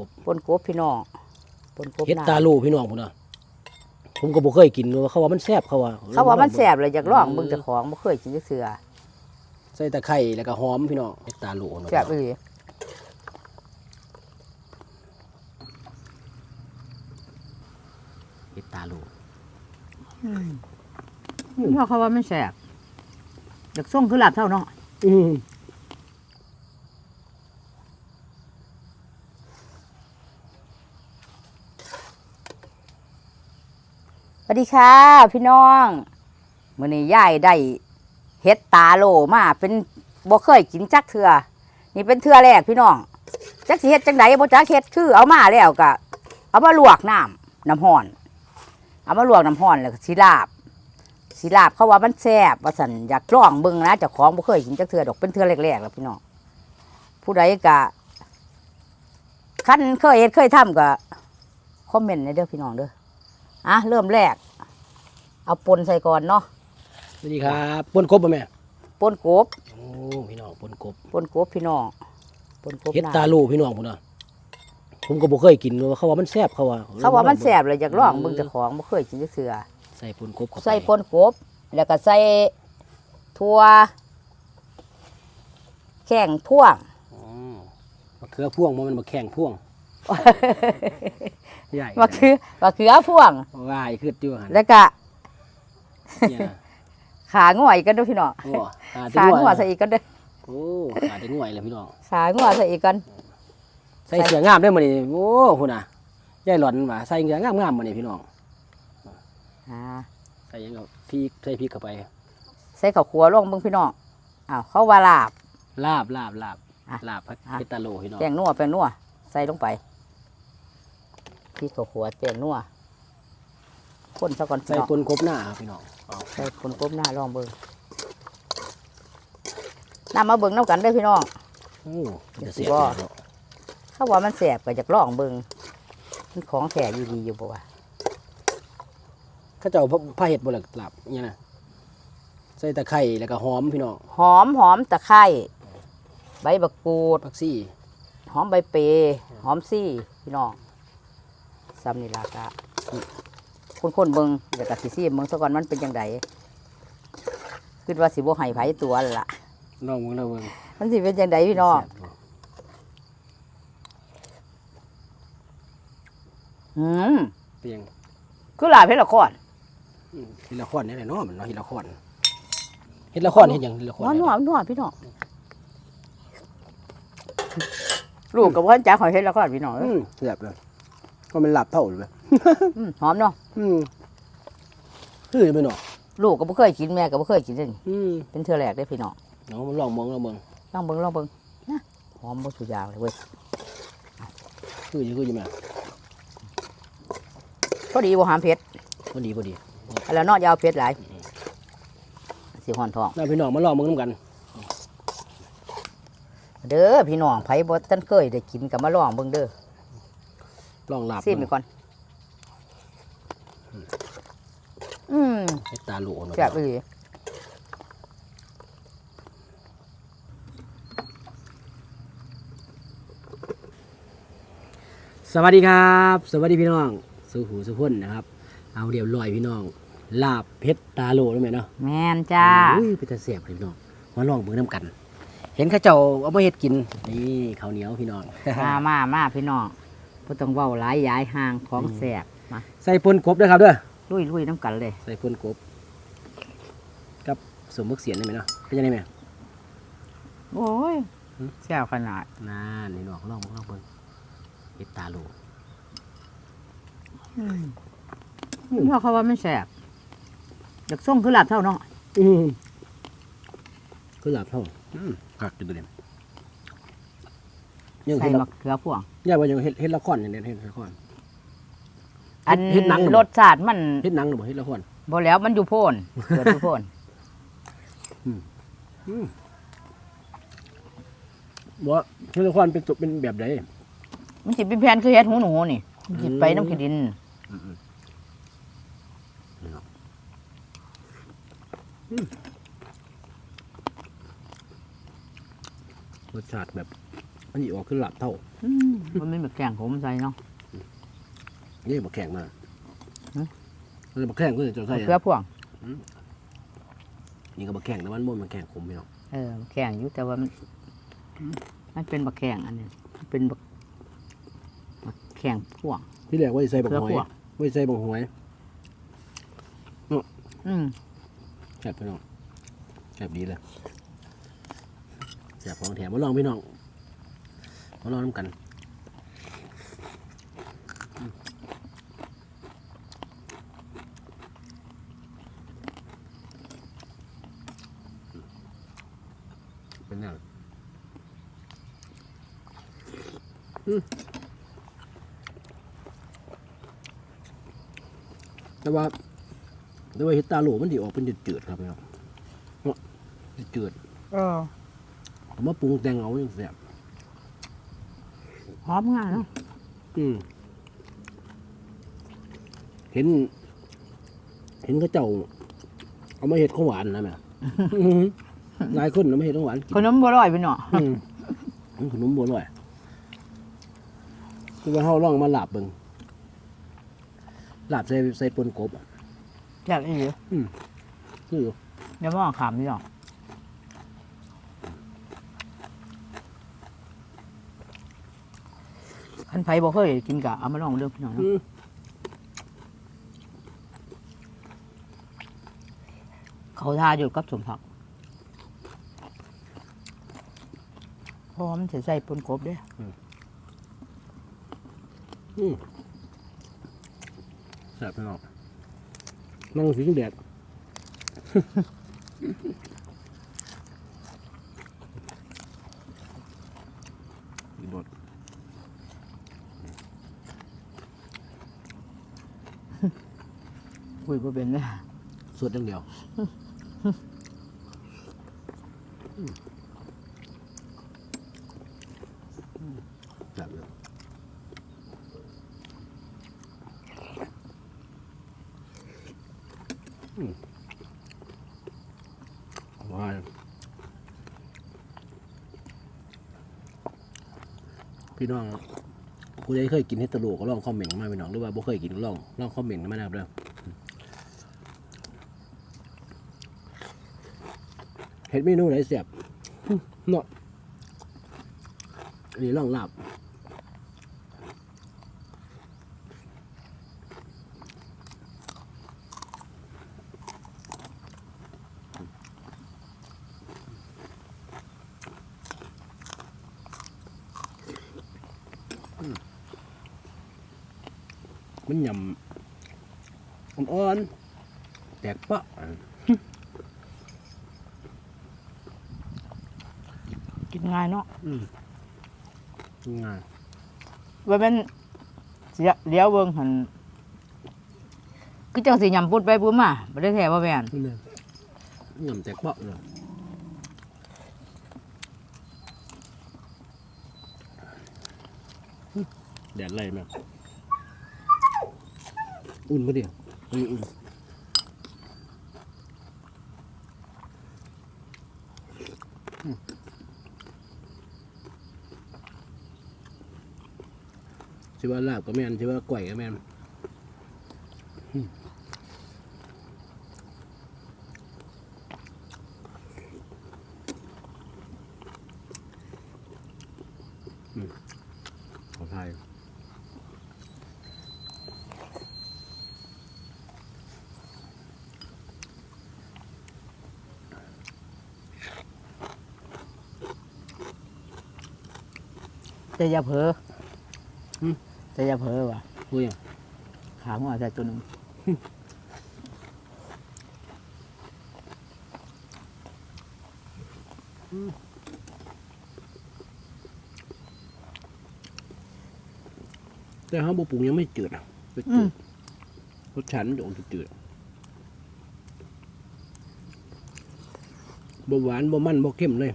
กบปนกบพี่น้องปนกบเฮ็ดนาตาลูพี่น้องพุ่นน่ะผมก็บ่เคยกินว่าเขาว่ามันแซ่บเขาว่า เขาว่ามันแสบเลยอยากลองเบิ่งเจ้าของบ่เคยกินจักเทื่อใส่ตะไคร้แล้วก็หอมพี่น้องเฮ็ดตาลูเนาะแซ่บอีหลีเฮ็ดตาลูเพราะเขาว่ามันแสบอยากส่งคือลาบเท่าเนาะอืม วัสดีค่ะ พี่น้องมื้อนี้ย่ายได้เฮ็ดตาโลมาเป็นบ่เคยกินจักเทื่อนี่เป็นเทื่อแรกพี่น้องจักสิเฮ็ดจังไดบ่จักเฮ็ดคือเอามาแล้วก็เอามาลวกน้ำน้ำร้อน เอามาลวกน้ำร้อนแล้วก็สิลาบสิลาบเขาว่ามันแซ่บว่าซั่นอยากลองเบิ่งนะเจ้าของบ่เคยกินจักเทื่อดอกเป็นเทื่อแรกๆแล้วพี่น้องผู้ใดก็คันเคยเฮ็ดเคยทำก็คอมเมนต์ในเด้อพี่น้องเด้อ อะเริ่มแรก เอาปนใส่ก่อนเนาะสวัสดีครับปนกบบ่แม่ปนกบโอ้พี่น้องปนกบปนกบพี่น้องปนกบเฮ็ดนาตาลูพี่น้องพุ่นน่ะผมก็บ่เคยกินว่าเขาว่ามันแซ่บเขาว่าเขาว่ามันแสบเลยอยากลองเบิ่งเจ้าของบ่เคยกินจักเทื่อใส่ปนกบเข้าไปใส่ปนกบ แล้วก็ใส่ถั่วแข้งพ่วงอ๋อมะเขือพ่วงบ่แมันมะแข้งพ่วง ใหญ่มะเขือมะเขือพ่วงว่ายขึ้นอยู่หั่นแล้วก็เนี่ยขาง่วยกันเด้วยพี่น้องโอ้ขาดขาง่ง่ววยใส่อีกกันเด้อโอ้ขาดง่วยเลยพี่น้องขาง่วยใส่อีกกันใส่เสื้องามได้อมื้อนี้โอ้พุ่นน่ะยายหล่อนว่าใส่เสื้องามๆมื้อนี้พี่น้องอ่าใส่หยังก็พริกใส่พริกเข้าไป ใส่ข้าวคั่วลงเบิ่งพี่น้องอ้าวเขาว่าลาบลาบลาบลาบอะลาบอะเฮดตาโลพี่น้องแป้งนัวแป้งนัวใส่ลงไป พริกข้าวคั่วแป้งนัวคนซะก่อนพี่ใส่น้องปนกบหน้าครับพี่น้องเอาใส่คนก้มหน้าลองเบิ่งน้ำมาเบิ่งน้ำกันเด้อพี่น้อง โอ้จะเสียบ่บเนาะถ้าว่ามันแสบก็อยากลองเบิ่งมันของแท้อยู่ดีอยู่บ่วะเขาเจ้าผ้าเห็ดบ่ล่ะลาบเนี่ยนะใส่ตะไคร้แล้วก็หอมพี่น้องหอมหอมตะไคร้ใบบักกูดผักซี่หอมใบเปย์หอมซี่พี่น้อง ซ้ำนี่ล่ะกะคนคนๆเบิ่งเดี๋ยวกะสิซี่เบิ่งซะก่อนมันเป็นจังไดคิดว่าสิบ่ให้ไผตัวนั่นล่ะลองเบิ่งลองเบิ่งมันสิเป็นจังไดพี่น้องแซ่บบ่อืมเปียงคือลาบเพชรละครอืมเฮ็ดละครนี่แหละเนาะมันเนาะเฮ็ดละครเฮ็ดละครเฮ็ดหยังเฮ็ดละครนัวนัวนัวพี่น้องลูกกับพ่อจ๋าขอยเฮ็ดละครพี่น้องเอ้อืยมแซ่บเลย ก็มันหลับเท่าเลยอืมหอมเนาะอืมคือไปเนาะลูกก็บ่เคยกินแม่ก็บ่เคยกินเลยอืมเป็นเทื่อแรกเด้อพี่น้องเนาะมันลองเบิ่งลองเบิ่งลองเบิ่งลองเบิ่งนะหอมบ่สุดอยางเลยเว้ยคืออยู่คืออยู่แม่พอดีบ่หามเผ็ดพอดีพอดีเอาแล้วเนาะอยาวเผ็ดหลายสิฮ้อนท้องแล้วพี่น้องมาลองเบิ่งนํกัน เด้อพี่น้องไผบ่ทันเคยได้กินก็มาลองเบิ่งเด้อ ลองลาบซิมอีกก่อน อืมเฮ็ดตาโลเนาะแซ่บอีหลีสวัสดีครับ สวัสดีพี่น้องสุหูสุพนนะครับ เอาเรียบร้อยพี่น้อง ลาบเพชรตาโลได้ไหมเนาะแม่นจ้าอุ้ยเป็นตาเสียบเลยพี่น้องมาลองเบิ่งน้ำกัน เห็นเข้าเจ้าเอามาเฮ็ดกินนี่ข้าวเหนียวพี่น้องมามามาพี่น้อง บ่ต้องเว้าหลายยายห่างของแซ่บมาใส่ปนกบด้วยครับเด้อลุยลุยน้ำกันเลย ใส่ปนกบกับสมมึกเสียนได้ไหมเนาะเป็นยังไงแม่โอ้ยหืมแซ่บขนาดน่านี่น้องลองเบิ่งลองเบิ่งเฮ็ดตาโลอืมเพราะเขาว่ามันแซ่บอยากส่งคือลาบเท่าเนาะอืมคือหลับเท่าอืมคักจุดเด่นยังใส่เฮ็ดมะเขือพวง ย่าว่ายังเฮ็ดเฮ็ดละครอย่างเนี้เฮ็ดละคร อันเฮ็ดหนังน่ะบ่รสชาติมันเฮ็ดหนังหรือบ่เฮ็ดละครบ่แล้วมันอยู่โพนเกิดอยู่โพนบ่เฮ็ดละครเป็นตัวเป็นแบบใด มันสิเป็นแผ่นคือเฮ็ดหูหนูนี่มันสิไปอืมน้ำขี้ดิน รสชาติแบบ มันอยู่ออกขึ้นหลับเท่าอืมมันไม่แบบแกงผมใส่เนาะนี่มาแข่งมาฮะมันมาแข่งก็จะใส่เอาเกลือพ่วงนี่ก็มาแข่งแต่มันบ่มันแข่งขมพี่น้องเออแกงอยู่แต่ว่ามันมันเป็นบักแกงอันนี้มันเป็นบักบักแกงพ่วงที่แรกว่าจะใส่บักเกลือหอยพ่วงว่าจะใส่บักหอยอืมแซ่บพี่น้องแซ่บดีเลยแซ่บของแถมมาลองพี่น้อง มาลองน้ำกันอืมเป็นไงอืมแต่ว่าแต่ว่าเห็ดตาโหลมันดีออกเป็นจืดๆครับพี่น้องเนาะจืดเออๆเอามาปรุงแต่งเอาอย่างแซ่บ หอมง่ายเนาะอืมเห็น เห็นเขาเจ้า เอามาเห็ดของหวานนะแม่ หลายคนเอามาเห็ดของหวานกินขนมบัวลอยไปเนาะอืมมันขนมบัวลอยคือว่าเฮาลองมาลาบเบิ่งลาบใส่ใส่ปนกบอะแซ่บอีหลีคือเดี๋ยวมองขามนี่เนาะ นไผบ่เคยกินกะเอามาลองเด้อพี่น้องเนาะอืมเขาทาอยู่กับสมผักพร้อมจะใส่ปนกบเด้ออืมแซ่บพี่น้องนั่งสีแดด คุยบ่เป็นเลยสดอย่างเดียวอืมอืมแซ่บเลยว้ายพี่น้องผู้ใดเคยกินเฮดตะโลก็ลองคอมเมนต์มาพี่น้องหรือว่าบ่เคยกินลองลองคอมเมนต์มานะครับเด้อ เห็ดเมนูไหนเสียบเนาะนนี้ล่องลาบมมันยำอ่อนๆแตกปะ กิน ง่ายเนาะอืมง่ายว่าเป็นเสียเลี้ยวเบิ่งหันคือจังสิยำปุดไปปุดมาบ่ได้แท้บ่แม่นนี่เลยยำแตกเปาะเลยแดดไรไหมอุ่นปะเดียวอุ่นอุ่นอืม ชื่อว่าลาบก็แม่นชื่อว่าก๋วยก็แม่นขอไทยแต่อย่าเผลออม แต่อย่าเผลอว่ะพูดยังขาหัวใส่ตัวหนึงแต่ห้าบุปรุงยังไม่จืดอะไม่อืจืมดรสชาติมันจะออกจืดๆบ่หวานบ่มันบ่เข้มเลย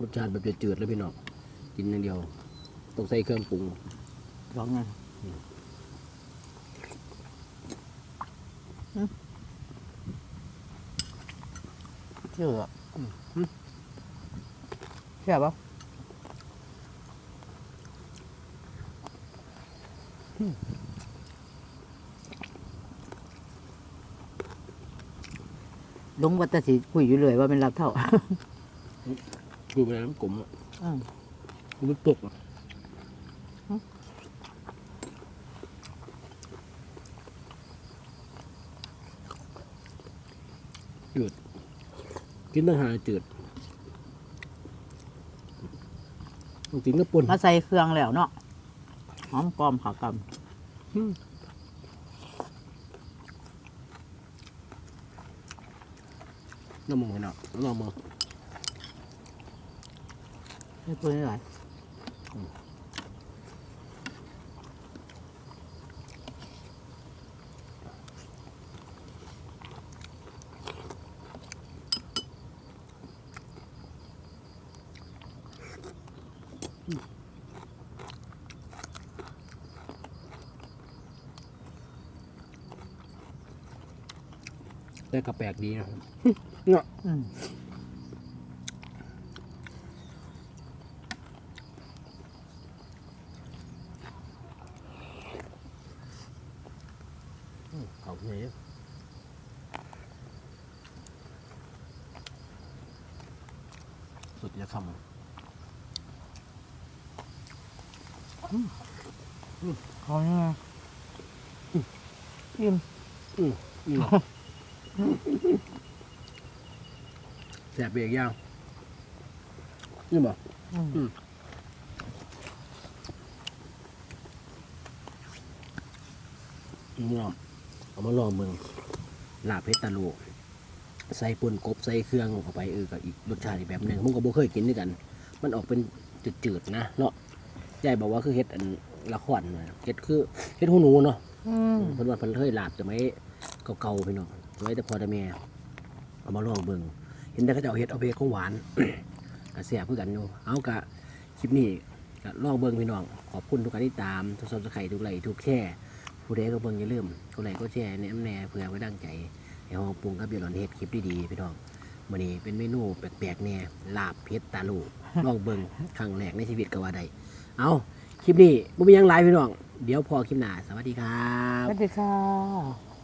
รสชาติแบบจืดๆเลยพี่น้องกินอย่างเดียว ต้องใส่เครื่องปรุงร้องไงเชื่อเชื่อปะลุงวัตสิคุยอยู่เลยว่าเป็นรับเท่า อยู่ไปแล้น้ำกลมอะมันตกอะ จืด กินอาหารจืดต้องกินกับป่นมาใส่เครื่องแล้วเนาะหอมกรอมขากำน้ำมันเนาะน้ำมันไม่เปื่อยหลาย แต่กระแปลกดีนะเนาะอืมเขาเนี่ยสุดจะทำเขาเนี่ยยิ้มนี่ แสบเบียกยาวนี่บ่อืมนี่เนาะเอามาลองเมืองลาบเพชรตะโลใส่ป่นกบใส่เครื่องเข้าไปเออกับอีกรสชาติอีกแบบหนึ่งผมก็บ่เคยกินด้วยกัน มันออกเป็นจืดๆนะเนาะยายบอกว่าคือเฮ็ดอันละครนะเฮ็ดคือเฮ็ดหูหนูเนาะอืมเพิ่นว่าเพิ่นเคยลาบแต่ไม่เก่าๆพี่น้อง ไว้แต่พอแต่แม่เอามาลองเบิ่งเห็นแต่เขาเจาเฮ็ดเอาเฮ็ดของหวานก็แซ่บคือกันอยู่เอากะคลิปนี้ก็ลองเบิ่งพี่น้องขอบคุณทุกการที่ตามทุกซับสไครต์ทุกไลค์ทุกแชร์ผู้ใดก็เบิ่งอย่าลืมกดไลค์กดแชร์แนะนำแน่เพื่อไว้ดังใจให้ห้องปรุงกับเบียร์หลอนเฮ็ดคลิปดีๆพี่น้องมื้อนี้เป็นเมนูแปลกๆแน่ลาบเผ็ดตาลูลองเบิ่งครั้งแรกในชีวิตก็ว่าได้เอาคลิปนี้บ่มีหยังหลายพี่น้องเดี๋ยวพอคลิปหน้าสวัสดีครับ สวัสดีค่ะ